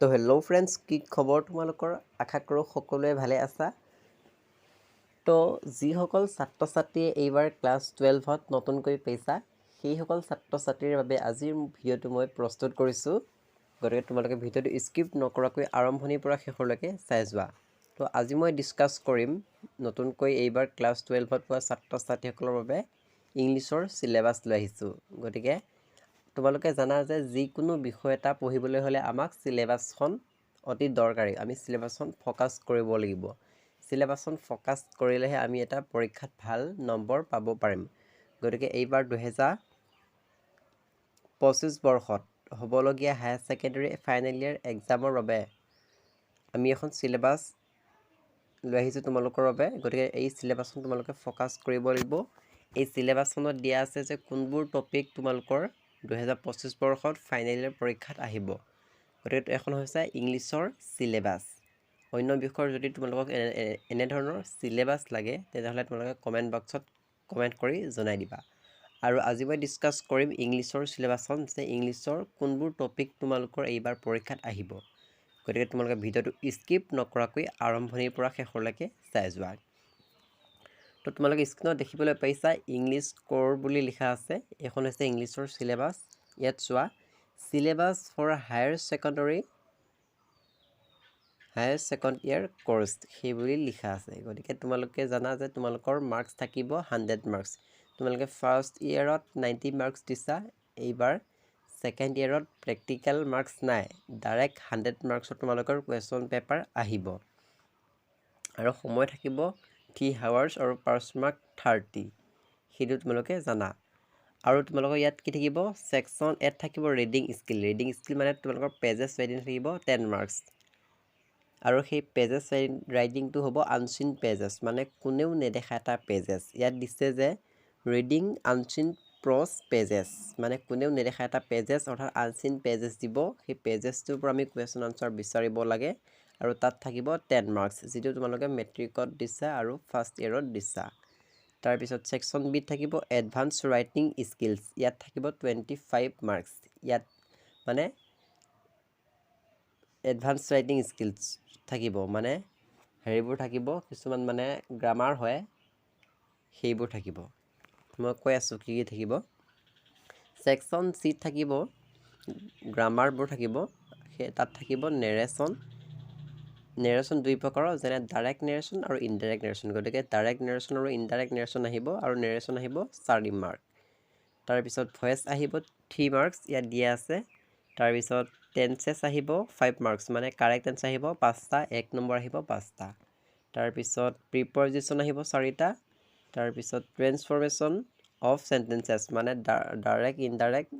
তো hello friends কি খবৰ তোমালোকৰ? আশা কৰোঁ সকলোৱে ভালে আছা। তো যিসকল ছাত্ৰ ছাত্ৰীয়ে এইবাৰ ক্লাছ টুৱেলভত নতুনকৈ পাইছা সেইসকল ছাত্ৰ ছাত্ৰীৰ বাবে আজিৰ ভিডিঅ'টো মই প্ৰস্তুত কৰিছোঁ। গতিকে তোমালোকে ভিডিঅ'টো স্কিপ নকৰাকৈ আৰম্ভণিৰ পৰা শেষলৈকে চাই যোৱা। তো আজি মই ডিছকাছ কৰিম নতুনকৈ এইবাৰ ক্লাছ টুৱেলভত পোৱা ছাত্ৰ ছাত্ৰীসকলৰ বাবে ইংলিছৰ চিলেবাছ লৈ আহিছোঁ। গতিকে তোমালোকে জানা যে যিকোনো বিষয় এটা পঢ়িবলৈ হ'লে আমাক চিলেবাছখন অতি দৰকাৰী। আমি চিলেবাছখন ফ'কাছ কৰিব লাগিব। চিলেবাছখন ফ'কাছ কৰিলেহে আমি এটা পৰীক্ষাত ভাল নম্বৰ পাব পাৰিম। গতিকে এইবাৰ দুহেজাৰ পঁচিছ বৰ্ষত হ'বলগীয়া হায়াৰ ছেকেণ্ডেৰী ফাইনেল ইয়েৰ এক্সামৰ বাবে আমি এখন চিলেবাছ লৈ আহিছোঁ তোমালোকৰ বাবে। গতিকে এই চিলেবাছখন তোমালোকে ফ'কাছ কৰিব লাগিব। এই চিলেবাছখনত দিয়া আছে যে কোনবোৰ টপিক তোমালোকৰ দুহেজাৰ পঁচিছ বৰ্ষত ফাইনেল ইয়েৰ পৰীক্ষাত আহিব। গতিকে এখন হৈছে ইংলিছৰ চিলেবাছ। অন্য বিষয়ৰ যদি তোমালোকক এনেধৰণৰ চিলেবাছ লাগে তেতিয়াহ'লে তোমালোকে কমেণ্ট বক্সত কমেণ্ট কৰি জনাই দিবা। আৰু আজি মই ডিছকাছ কৰিম ইংলিছৰ চিলেবাছখন যে ইংলিছৰ কোনবোৰ টপিক তোমালোকৰ এইবাৰ পৰীক্ষাত আহিব। গতিকে তোমালোকে ভিডিঅ'টো স্কিপ নকৰাকৈ আৰম্ভণিৰ পৰা শেষলৈকে চাই যোৱা। তো তোমালোকে স্ক্ৰীণত দেখিবলৈ পাইছা ইংলিছ ক'ৰ বুলি লিখা আছে। এইখন হৈছে ইংলিছৰ চিলেবাছ ইয়াত চোৱা syllabus for higher secondary higher second year course সেই বুলি লিখা আছে। গতিকে তোমালোকে জানা যে তোমালোকৰ মাৰ্কছ থাকিব হাণ্ড্ৰেড মাৰ্কছ তোমালোকে ফাৰ্ষ্ট ইয়েৰত নাইণ্টি মাৰ্কছ দিছা এইবাৰ ছেকেণ্ড ইয়েৰত প্ৰেক্টিকেল মাৰ্কছ নাই। ডাইৰেক্ট হাণ্ড্ৰেড মাৰ্কছৰ তোমালোকৰ কুৱেশ্যন পেপাৰ আহিব। আৰু সময় থাকিব থ্ৰী হাৱাৰ্ছ আৰু পাৰ্চ মাৰ্ক থাৰ্টি সেইটো তোমালোকে জানা। আৰু তোমালোকৰ ইয়াত কি থাকিব? ছেকশ্যন এত থাকিব ৰিডিং স্কিল ৰিডিং স্কিল মানে তোমালোকৰ পেজেছ ৰাইডিং থাকিব টেন মাৰ্কছ আৰু সেই পেজেছ ৰাইডিংটো হ'ব আনচিন পেজেছ মানে কোনেও নেদেখা এটা পেজেছ ইয়াত দিছে যে ৰিডিং আনচিন প্ৰছ পেজেছ মানে কোনেও নেদেখা এটা পেজেছ অৰ্থাৎ আনচিন পেজেছ দিব। সেই পেজেছটোৰ পৰা আমি কুৱেশ্যন আনচাৰ বিচাৰিব লাগে। আৰু তাত থাকিব টেন মাৰ্কছ যিটো তোমালোকে মেট্ৰিকত দিছা আৰু ফাৰ্ষ্ট ইয়েৰত দিছা। তাৰপিছত ছেকশ্যন বিত থাকিব এডভান্স ৰাইটিং স্কিলছ ইয়াত থাকিব টুৱেণ্টি ফাইভ মাৰ্কছ ইয়াত মানে এডভান্স ৰাইটিং স্কিলছ থাকিব মানে হেৰিবোৰ থাকিব কিছুমান মানে গ্ৰামাৰ হয় সেইবোৰ থাকিব। মই কৈ আছোঁ কি কি থাকিব। ছেকশ্যন চিত থাকিব গ্ৰামাৰবোৰ থাকিব সেই তাত থাকিব নেৰেশ্যন নেৰেশ্যন দুই প্ৰকাৰৰ যেনে ডাইৰেক্ট নেৰেশ্যন আৰু ইনডাইৰেক্ট নেৰেশ্যন গতিকে ডাইৰেক্ট নেৰেশ্যন আৰু ইনডাইৰেক্ট নেৰেশ্যন আহিব আৰু নেৰেশ্যন আহিব চাৰি মাৰ্ক তাৰপিছত ভইচ আহিব থ্ৰী মাৰ্কছ ইয়াত দিয়া আছে। তাৰপিছত টেনচেছ আহিব ফাইভ মাৰ্কছ মানে কাৰেক্ট টেন্স আহিব পাঁচটা এক নম্বৰ আহিব পাঁচটা। তাৰপিছত প্ৰিপজিশ্যন আহিব চাৰিটা। তাৰপিছত ট্ৰেন্সফৰ্মেশ্যন অফ চেণ্টেঞ্চেছ মানে ডাইৰেক্ট ইনডাইৰেক্ট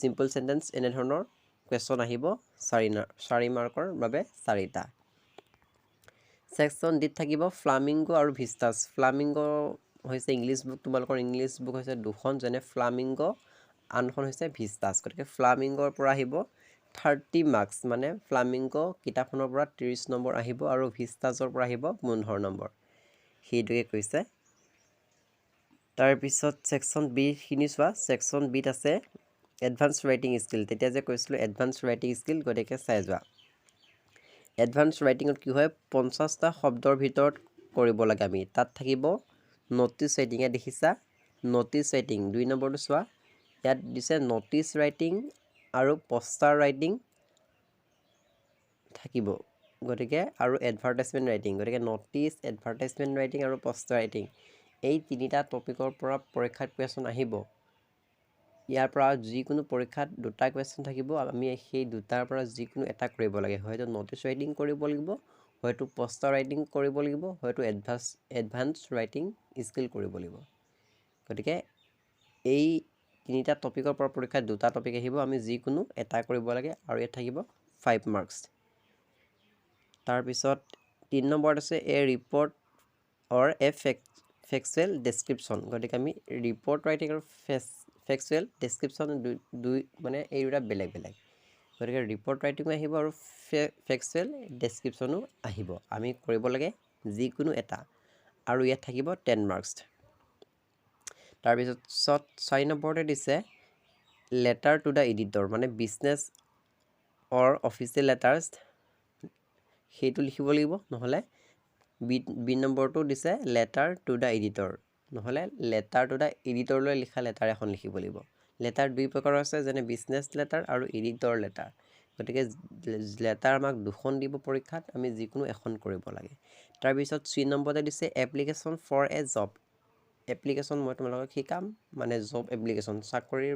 চিম্পল চেণ্টেঞ্চ এনেধৰণৰ কুৱেশ্যন আহিব চাৰি চাৰি মাৰ্কৰ বাবে চাৰিটা। ছেকশ্যন ডিত থাকিব ফ্লামিংগ আৰু ভিষ্টাছ ফ্লামিংগ হৈছে ইংলিছ বুক তোমালোকৰ ইংলিছ বুক হৈছে দুখন যেনে ফ্লামিংগ আনখন হৈছে ভিষ্টাছ গতিকে ফ্লামিংগৰ পৰা আহিব থাৰ্টি মাৰ্কছ মানে ফ্লামিংগ কিতাপখনৰ পৰা ত্ৰিছ নম্বৰ আহিব আৰু ভিষ্টাছৰ পৰা আহিব পোন্ধৰ নম্বৰ। সেইটোকে কৈছে। তাৰপিছত ছেকশ্যন বিখিনি চোৱা ছেকশ্যন বিত আছে এডভান্স ৰাইটিং স্কিল তেতিয়া যে কৈছিলোঁ এডভান্স ৰাইটিং স্কিল গতিকে চাই যোৱা। এডভান্স ৰাইটিঙত কি হয় পঞ্চাছটা শব্দৰ ভিতৰত কৰিব লাগে আমি। তাত থাকিব ন'টিছ ৰাইটিঙে দেখিছা ন'টিছ ৰাইটিং দুই নম্বৰটো চোৱা। ইয়াত দিছে ন'টিছ ৰাইটিং আৰু পষ্টাৰ ৰাইটিং থাকিব। গতিকে আৰু এডভাৰটাইজমেণ্ট ৰাইটিং গতিকে ন'টিছ এডভাৰটাইজমেণ্ট ৰাইটিং আৰু পষ্টাৰ ৰাইটিং এই তিনিটা টপিকৰ পৰা পৰীক্ষাত কুৱেশ্যন আহিব। ইয়াৰ পৰা যিকোনো পৰীক্ষাত দুটা কুৱেশ্যন থাকিব আমি সেই দুটাৰ পৰা যিকোনো এটা কৰিব লাগে। হয়তো ন'টিছ ৰাইটিং কৰিব লাগিব হয়তো পষ্টাৰ ৰাইটিং কৰিব লাগিব হয়তো এডভান্স এডভান্স ৰাইটিং স্কিল কৰিব লাগিব। গতিকে এই তিনিটা টপিকৰ পৰা পৰীক্ষাত দুটা টপিক আহিব আমি যিকোনো এটা কৰিব লাগে আৰু ইয়াত থাকিব ফাইভ মাৰ্কছ তাৰপিছত তিনি নম্বৰত আছে a report or a fac factual description গতিকে আমি ৰিপৰ্ট ৰাইটিং আৰু ফেচ ফেক্সুৱেল ডেছক্ৰিপশ্যন দুই মানে এই দুটা বেলেগ বেলেগ। গতিকে ৰিপৰ্ট ৰাইটিঙো আহিব আৰু ফেক্সুৱেল ডেছক্ৰিপশ্যনো আহিব। আমি কৰিব লাগে যিকোনো এটা। আৰু ইয়াত থাকিব টেন মাৰ্কছ তাৰপিছত চত চাৰি নম্বৰতে দিছে লেটাৰ টু দ্য এডিটৰ মানে বিজনেছ অৰ অফিচিয়েল লেটাৰ্ছ সেইটো লিখিব লাগিব। নহ'লে বি বি নম্বৰটো দিছে লেটাৰ টু দ্য এডিটৰ নহ'লে লেটাৰ টু দ্য এডিটৰলৈ লিখা লেটাৰ এখন লিখিব লাগিব। লেটাৰ দুই প্ৰকাৰৰ আছে যেনে বিজনেছ লেটাৰ আৰু এডিটৰ লেটাৰ গতিকে লেটাৰ আমাক দুখন দিব পৰীক্ষাত আমি যিকোনো এখন কৰিব লাগে। তাৰপিছত চি নম্বৰতে দিছে application for a job application মই তোমালোকক শিকাম মানে জব এপ্লিকেশ্যন চাকৰিৰ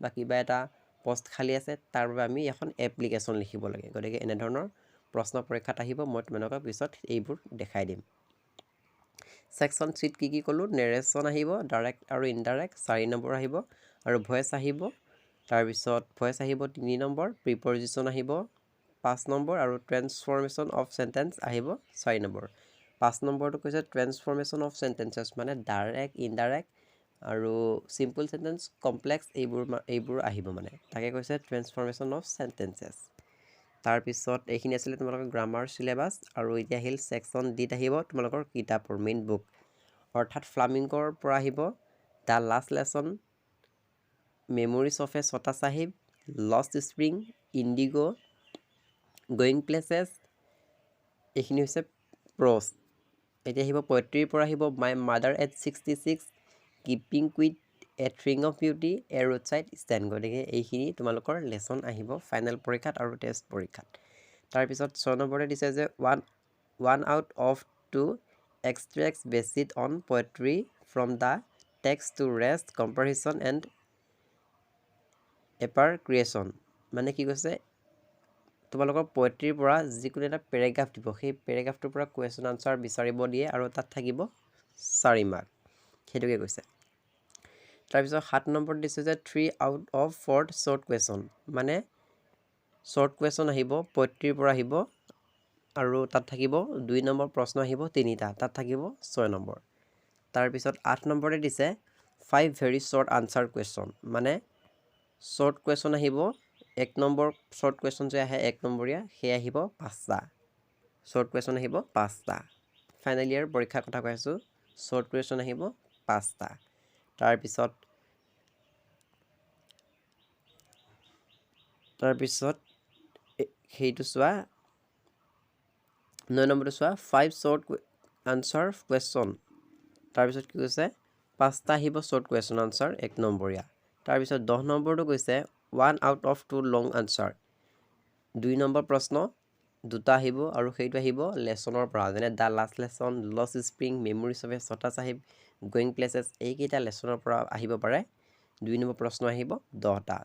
বা কিবা এটা পষ্ট খালী আছে তাৰ বাবে আমি এখন এপ্লিকেশ্যন লিখিব লাগে। গতিকে এনেধৰণৰ প্ৰশ্ন পৰীক্ষাত আহিব মই তোমালোকক পিছত এইবোৰ দেখাই দিম। ছেকশ্যন থ্ৰীত কি কি ক'লোঁ? নেৰেশ্যন আহিব ডাইৰেক্ট আৰু ইনডাইৰেক্ট চাৰি নম্বৰ আহিব আৰু ভইচ আহিব। তাৰপিছত ভইচ আহিব তিনি নম্বৰ প্ৰিপজিশ্যন আহিব পাঁচ নম্বৰ আৰু ট্ৰেন্সফৰ্মেশ্যন অফ চেণ্টেঞ্চ আহিব চাৰি নম্বৰ। পাঁচ নম্বৰটো কৈছে ট্ৰেন্সফৰ্মেশ্যন অফ চেণ্টেঞ্চেছ মানে ডাইৰেক্ট ইনডাইৰেক্ট আৰু চিম্পল চেণ্টেঞ্চ কমপ্লেক্স এইবোৰ এইবোৰ আহিব মানে। তাকে কৈছে ট্ৰেন্সফৰ্মেশ্যন অফ চেণ্টেঞ্চেছ তাৰপিছত এইখিনি আছিলে তোমালোকৰ গ্ৰামাৰ চিলেবাছ আৰু এতিয়া আহিল ছেকশ্যন ডিত আহিব তোমালোকৰ কিতাপৰ মেইন বুক অৰ্থাৎ ফ্লামিংকৰ পৰা আহিব the last lesson memories of a Chota Sahib lost spring Indigo' going places এইখিনি হৈছে প্ৰছ এতিয়া আহিব পয়ত্ৰীৰ পৰা আহিব my mother at sixty six keeping quiet a থ্ৰিং of beauty a road side stand গতিকে এইখিনি তোমালোকৰ লেচন আহিব ফাইনেল পৰীক্ষাত আৰু টেষ্ট পৰীক্ষাত। তাৰপিছত ছয় নম্বৰতে দিছে যে one one out of two extracts based on poetry from the text to test comprehension and এপাৰ creation মানে কি কৈছে? তোমালোকৰ পয়েট্ৰিৰ পৰা যিকোনো এটা পেৰেগ্ৰাফ দিব। সেই পেৰেগ্ৰাফটোৰ পৰা কুৱেশ্যন আনচাৰ বিচাৰিব দিয়ে আৰু তাত থাকিব চাৰি মাৰ্ক সেইটোকে কৈছে। তাৰপিছত সাত নম্বৰত দিছে যে three out of four short question মানে শ্বৰ্ট কুৱেশ্যন আহিব পয়ত্ৰিৰ পৰা আহিব আৰু তাত থাকিব দুই নম্বৰ প্ৰশ্ন আহিব তিনিটা তাত থাকিব ছয় নম্বৰ। তাৰপিছত আঠ নম্বৰতে দিছে five very short answer question মানে শ্বৰ্ট কুৱেশ্যন আহিব এক নম্বৰ শ্বৰ্ট কুৱেশ্যন যে আহে এক নম্বৰীয়া সেই আহিব পাঁচটা। শ্বৰ্ট কুৱেশ্যন আহিব পাঁচটা। ফাইনেল ইয়াৰ পৰীক্ষাৰ কথা কৈ আছোঁ শ্বৰ্ট কুৱেশ্যন আহিব পাঁচটা। তাৰপিছত তাৰপিছত সেইটো চোৱা ন নম্বৰটো চোৱা ফাইভ শ্বৰ্ট আনচাৰ কুৱেশ্যন তাৰপিছত কি কৈছে পাঁচটা আহিব শ্বৰ্ট কুৱেশ্যন আনচাৰ এক নম্বৰীয়া। তাৰপিছত দহ নম্বৰটো কৈছে one out of two long answer দুই নম্বৰ প্ৰশ্ন দুটা আহিব আৰু সেইটো আহিব লেচনৰ পৰা যেনে the last lesson lost spring memories of a Chota Sahib going places এইকেইটা লেচনৰ পৰা আহিব পাৰে। দুই নম্বৰ প্ৰশ্ন আহিব দহটা।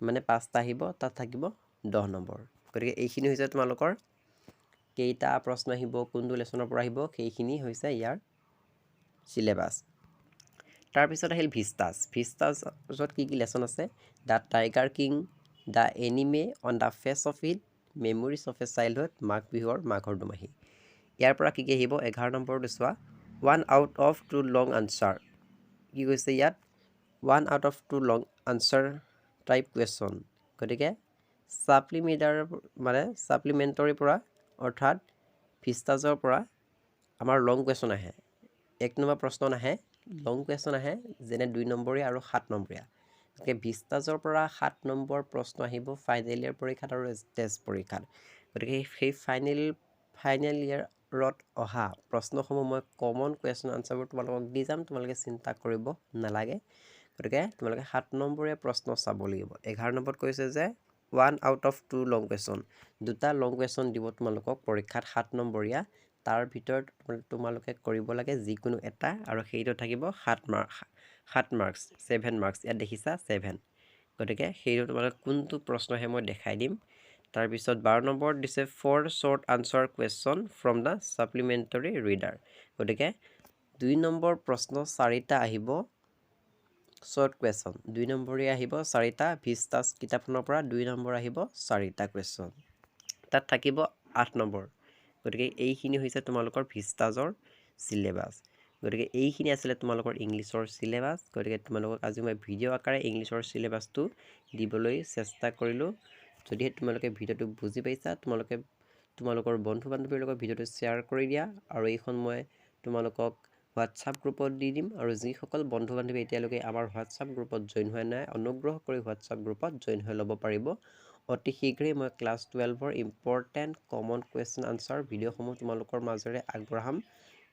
মানে পাঁচটা আহিব তাত থাকিব দহ নম্বৰ। গতিকে এইখিনি হৈছে তোমালোকৰ। কেইটা প্ৰশ্ন আহিব কোনটো লেচনৰ পৰা আহিব সেইখিনি হৈছে ইয়াৰ চিলেবাছ। তাৰপিছত আহিল ভিষ্টাছ। ভিষ্টাছত কি কি লেচন আছে? The tiger king the enemy on the face of it memories of a childhood মাঘ বিহুৰ মাঘৰ দুমাহী। ইয়াৰ পৰা কি কি আহিব? এঘাৰ নম্বৰটো চোৱা। One out of two long answer কি কৈছে ইয়াত? One out of two long answer type question গতিকে ছাপ্লিমেণ্টাৰ মানে ছাপ্লিমেণ্টৰীৰ পৰা অৰ্থাৎ ভিষ্টাজৰ পৰা আমাৰ লং কুৱেশ্যন আহে। এক নম্বৰ প্ৰশ্ন নাহে লং কুৱেশ্যন আহে যেনে দুই নম্বৰীয়া আৰু সাত নম্বৰীয়া। গতিকে ভিষ্টাজৰ পৰা সাত নম্বৰ প্ৰশ্ন আহিব ফাইনেল ইয়েৰ পৰীক্ষাত আৰু টেষ্ট পৰীক্ষাত। গতিকে সেই ফাইনেল ফাইনেল ইয়েৰত অহা প্ৰশ্নসমূহ মই কমন কুৱেশ্যন আনচাৰবোৰ তোমালোকক দি যাম তোমালোকে চিন্তা কৰিব নালাগে। গতিকে তোমালোকে সাত নম্বৰীয়া প্ৰশ্ন চাব লাগিব। এঘাৰ নম্বৰত কৈছে যে one out of two long question দুটা লং কুৱেশ্যন দিব তোমালোকক পৰীক্ষাত সাত নম্বৰীয়া। তাৰ ভিতৰত তোমালোকে কৰিব লাগে যিকোনো এটা আৰু সেইটো থাকিব সাত মাৰ্ক সাত মাৰ্কছ ছেভেন মাৰ্কছ ইয়াত দেখিছা ছেভেন গতিকে সেইটো তোমালোকে কোনটো প্ৰশ্ন আহে মই দেখাই দিম? তাৰপিছত বাৰ নম্বৰত দিছে four short answer question from the supplementary reader গতিকে দুই নম্বৰ প্ৰশ্ন চাৰিটা আহিব শ্বৰ্ট কুৱেশ্যন দুই নম্বৰীয়া আহিব চাৰিটা ভিষ্টাছ কিতাপখনৰ পৰা দুই নম্বৰ আহিব চাৰিটা কুৱেশ্যন তাত থাকিব আঠ নম্বৰ। গতিকে এইখিনি হৈছে তোমালোকৰ ভিষ্টাজৰ চিলেবাছ গতিকে এইখিনি আছিলে তোমালোকৰ ইংলিছৰ চিলেবাছ গতিকে তোমালোকক আজি মই ভিডিঅ' আকাৰে ইংলিছৰ চিলেবাছটো দিবলৈ চেষ্টা কৰিলোঁ। যদিহে তোমালোকে ভিডিঅ'টো বুজি পাইছা তোমালোকে তোমালোকৰ বন্ধু বান্ধৱীৰ লগত ভিডিঅ'টো শ্বেয়াৰ কৰি দিয়া আৰু এইখন মই তোমালোকক হোৱাটছআপ গ্ৰুপত দি দিম আৰু যিসকল বন্ধু বান্ধৱী এতিয়ালৈকে আমাৰ হোৱাটছআপ গ্ৰুপত জইন হোৱা নাই অনুগ্ৰহ কৰি হোৱাটছআপ গ্ৰুপত জইন হৈ ল'ব পাৰিব। অতি শীঘ্ৰেই মই ক্লাছ টুৱেলভৰ ইম্পৰ্টেণ্ট কমন কুৱেশ্যন আনচাৰ ভিডিঅ'সমূহ তোমালোকৰ মাজেৰে আগবঢ়াম।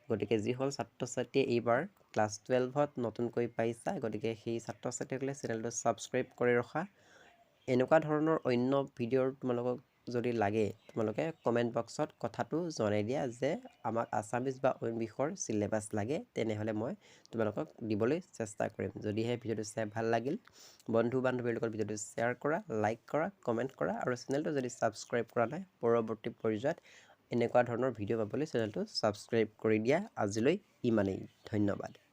গতিকে যিসকল ছাত্ৰ ছাত্ৰীয়ে এইবাৰ ক্লাছ টুৱেলভত নতুনকৈ পাইছা গতিকে সেই ছাত্ৰ ছাত্ৰীসকলে চেনেলটো ছাবস্ক্ৰাইব কৰি ৰখা। এনেকুৱা ধৰণৰ অন্য ভিডিঅ'ৰ তোমালোকক যদি লাগে তোমালোকে কমেণ্ট বক্সত কথাটো জনাই দিয়া যে আমাক আছামিজ বা অইন বিষয়ৰ চিলেবাছ লাগে তেনেহ'লে মই তোমালোকক দিবলৈ চেষ্টা কৰিম। যদিহে ভিডিঅ'টো চাই ভাল লাগিল বন্ধু বান্ধৱীৰ লগত ভিডিঅ'টো শ্বেয়াৰ কৰা লাইক কৰা কমেণ্ট কৰা আৰু চেনেলটো যদি ছাবস্ক্ৰাইব কৰা নাই পৰৱৰ্তী পৰ্যায়ত এনেকুৱা ধৰণৰ ভিডিঅ' পাবলৈ চেনেলটো ছাবস্ক্ৰাইব কৰি দিয়া। আজিলৈ ইমানেই। ধন্যবাদ।